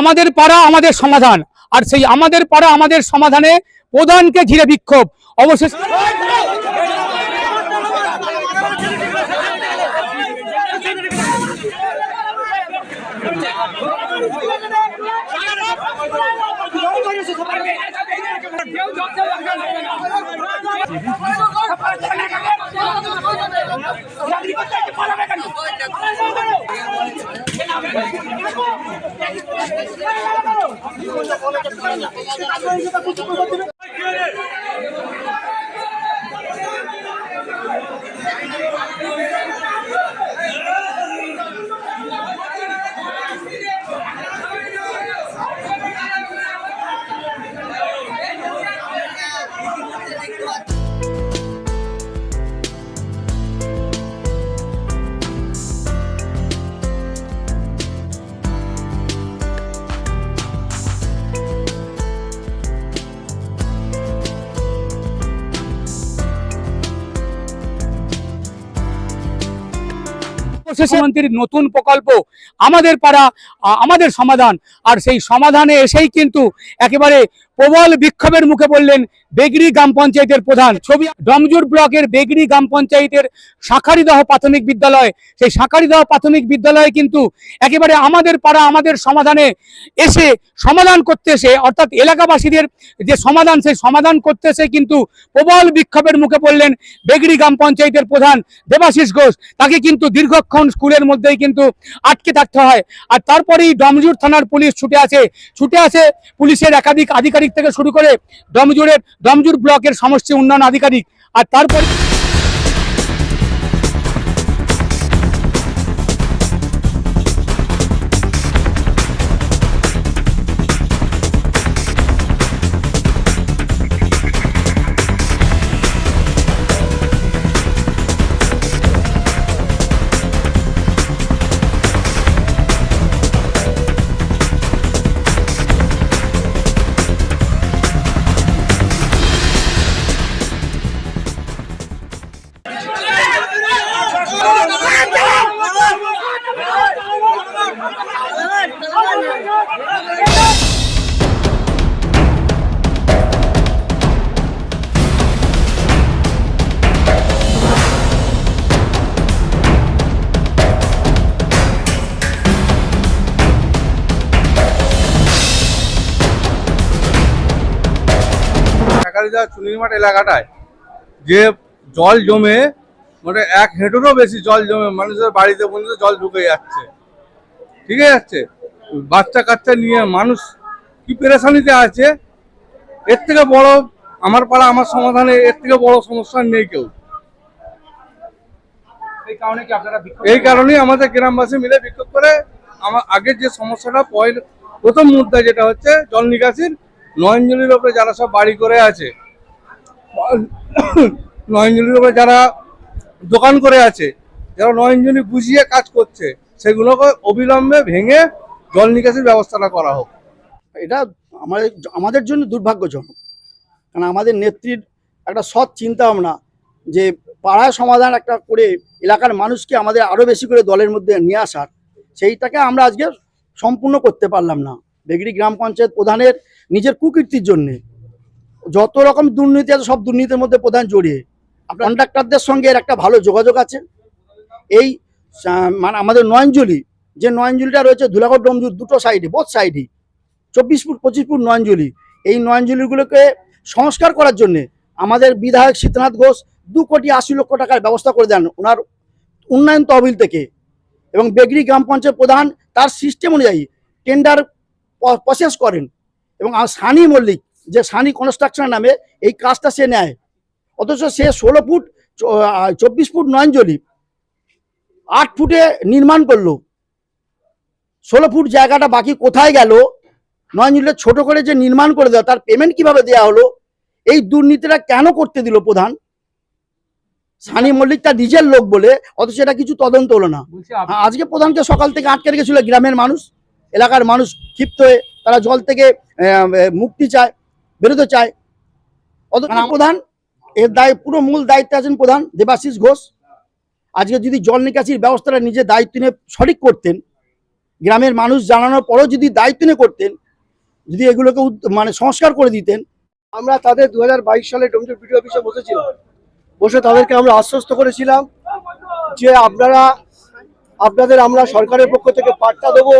আমাদের পাড়া আমাদের সমাধান। আর সেই আমাদের পাড়া আমাদের সমাধানে প্রধানকে ঘিরে বিক্ষোভ। অবশেষে অবশেষে মন্ত্রীর নতুন প্রকল্প আমাদের পাড়া আমাদের সমাধান। আর সেই সমাধানে এসেই কিন্তু একেবারে প্রবল বিক্ষোভের মুখে পড়লেন বেগড়ি গ্রাম পঞ্চায়েতের প্রধান। ছবি ডমজুর ব্লকের বেগড়ি গ্রাম পঞ্চায়েতের শাখারিদহ প্রাথমিক বিদ্যালয়। সেই শাখারিদহ প্রাথমিক বিদ্যালয়ে কিন্তু একেবারে আমাদের পাড়া, আমাদের সমাধানে এসে সমাধান করতে এসে, অর্থাৎ এলাকাবাসীদের যে সমাধান, সেই সমাধান করতে এসে কিন্তু প্রবল বিক্ষোভের মুখে পড়লেন বেগড়ি গ্রাম পঞ্চায়েতের প্রধান দেবাশিস ঘোষ। তাকে কিন্তু দীর্ঘক্ষণ স্কুলের মধ্যেই কিন্তু আটকে থাকতে হয়। আর তারপরেই ডমজুর থানার পুলিশ ছুটে আছে ছুটে আছে পুলিশের একাধিক আধিকারিক থেকে শুরু করে ডমজুরের ডমজুর ব্লকের সমষ্টি উন্নয়ন আধিকারিক। আর তারপরে শাকারিদা চুনিরমাঠ এলাকাটায় যে জল জমে মানে এক হেঁটেরও বেশি জল জমে মানুষের বাড়িতে পর্যন্ত জল ঢুকে যাচ্ছে। ঠিক আছে? বাচ্চা কাচ্চা নিয়ে মানুষ কি পেরেশানিতে আছে? এর থেকে বড় আমার পাড়া আমার সমাধানে এর থেকে বড় সমস্যা নেই কেউ। এই কারণে এই কারণেই আমাদের গ্রামবাসী মিলে বিক্ষোভ করে আমার আগের যে সমস্যাটা পয়েন্ট প্রথম মুদ্রা যেটা হচ্ছে জল নিকাশির নয়নজলির ওপরে যারা সব বাড়ি করে আছে, নয়নজলির ওপরে যারা দোকান করে আছে, যারা নয়নজলি বুঝিয়ে কাজ করছে, সেগুলোকে অবিলম্বে ভেঙে জল নিকাশির ব্যবস্থাটা করা হোক। এটা আমাদের আমাদের জন্য দুর্ভাগ্যজনক। কারণ আমাদের নেত্রীর একটা সৎ চিন্তা ভাবনা যে পাড়ায় সমাধান একটা করে এলাকার মানুষকে আমাদের আরও বেশি করে দলের মধ্যে নিয়ে আসার, সেইটাকে আমরা আজকে সম্পূর্ণ করতে পারলাম না। বেগড়ি গ্রাম পঞ্চায়েত প্রধানের নিজের কুকীর্তির জন্যে। যত রকম দুর্নীতি আছে সব দুর্নীতির মধ্যে প্রধান জড়িয়ে। কন্ট্রাক্টরদের সঙ্গে এর একটা ভালো যোগাযোগ আছে। এই মানে আমাদের নয়নজলি যে নয়নজলিটা রয়েছে ধুলাগড় ডমজুর দুটো সাইডে বোধ সাইডই চব্বিশ ফুট পঁচিশ ফুট নয়নজলি। এই নয়নজলিগুলোকে সংস্কার করার জন্য আমাদের বিধায়ক শীতনাথ ঘোষ দু কোটি আশি লক্ষ টাকার ব্যবস্থা করে দেন ওনার উন্নয়ন তহবিল থেকে। এবং বেগরি গ্রাম পঞ্চায়েত প্রধান তার সিস্টেম অনুযায়ী টেন্ডার প্রসেস করেন। এবং আর সানি মল্লিক যে সানি কনস্ট্রাকশন নামে এই কাজটা সে নেয়। অথচ সে ষোলো ফুট চব্বিশ ফুট নয়নজলি আট ফুটে নির্মাণ করল। ষোলো ফুট জায়গাটা বাকি কোথায় গেল? নয়নজুলের ছোট করে যে নির্মাণ করে দেওয়া তার পেমেন্ট কীভাবে দেওয়া হলো? এই দুর্নীতিটা কেন করতে দিল প্রধান? সানি মল্লিক তার নিজের লোক বলে অথচ এটা কিছু তদন্ত হলো না। আজকে প্রধানকে সকাল থেকে আটকে রেখেছিল গ্রামের মানুষ এলাকার মানুষ ক্ষিপ্ত হয়ে তারা জল থেকে আহ, মুক্তি চায় বেরোতে চায়। অথচ প্রধান এর দায় পুরো মূল দায়িত্বে আছেন প্রধান দেবাশিস ঘোষ। আজকে যদি জল নিকাশির ব্যবস্থাটা নিজে দায়িত্ব নিয়ে সঠিক করতেন গ্রামের মানুষ জানানোর পরেও যদি দায়িত্ব নিয়ে করতেন যদি এগুলোকে মানে সংস্কার করে দিতেন। আমরা তাদের দু হাজার বাইশ সালে ডোমজুর বিডিও অফিসে বসেছিলাম। বসে তাদেরকে আমরা আশ্বস্ত করেছিলাম যে আপনারা আপনাদের আমরা সরকারের পক্ষ থেকে পাট্টা দেবো।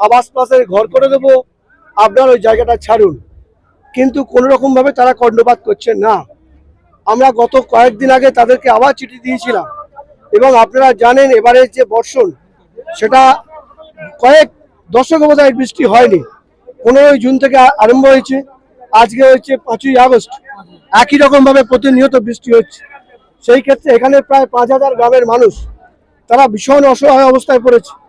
আবাস পাশের ঘর করে দেবো। আপনার ওই জায়গাটা ছাড়ুন। কিন্তু কোনো রকমভাবে তারা কর্ণপাত করছেন না। আমরা গত কয়েকদিন আগে তাদেরকে আবার চিঠি দিয়েছিলাম। এবং আপনারা জানেন এবারে যে বর্ষণ, সেটা কয়েক দশক বোধহয় বৃষ্টি হয়নি। পনেরোই জুন থেকে আরম্ভ হয়েছে। আজকে হচ্ছে পাঁচই আগস্ট। একই রকম ভাবে প্রতিনিয়ত বৃষ্টি হচ্ছে। সেই ক্ষেত্রে এখানে প্রায় পাঁচ হাজার গ্রামের মানুষ, তারা ভীষণ অসহায় অবস্থায় পড়েছে।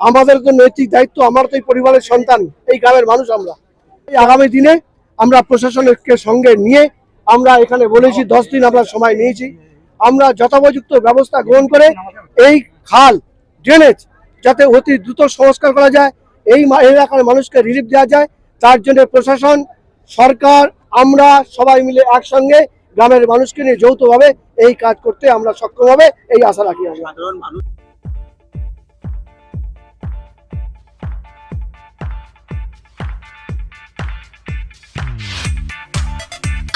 আমাদের তো নৈতিক দায়িত্ব, আমার তো এই পরিবারের সন্তান, এই গ্রামের মানুষ আমরা। এই আগামী দিনে আমরা প্রশাসনকে সঙ্গে নিয়ে আমরা এখানে বলেছি, দশ দিন আমরা সময় নিয়েছি। আমরা যথোপযুক্ত ব্যবস্থা গ্রহণ করে এই খাল ড্রেনেজ যাতে অতি দ্রুত সংস্কার করা যায়, এই এলাকার মানুষকে রিলিফ দেওয়া যায়। তার জন্য প্রশাসন, সরকার, আমরা সবাই মিলে একসঙ্গে গ্রামের মানুষকে নিয়ে যৌথভাবে এই কাজ করতে আমরা সক্ষম হবে, এই আশা রাখি আমরা।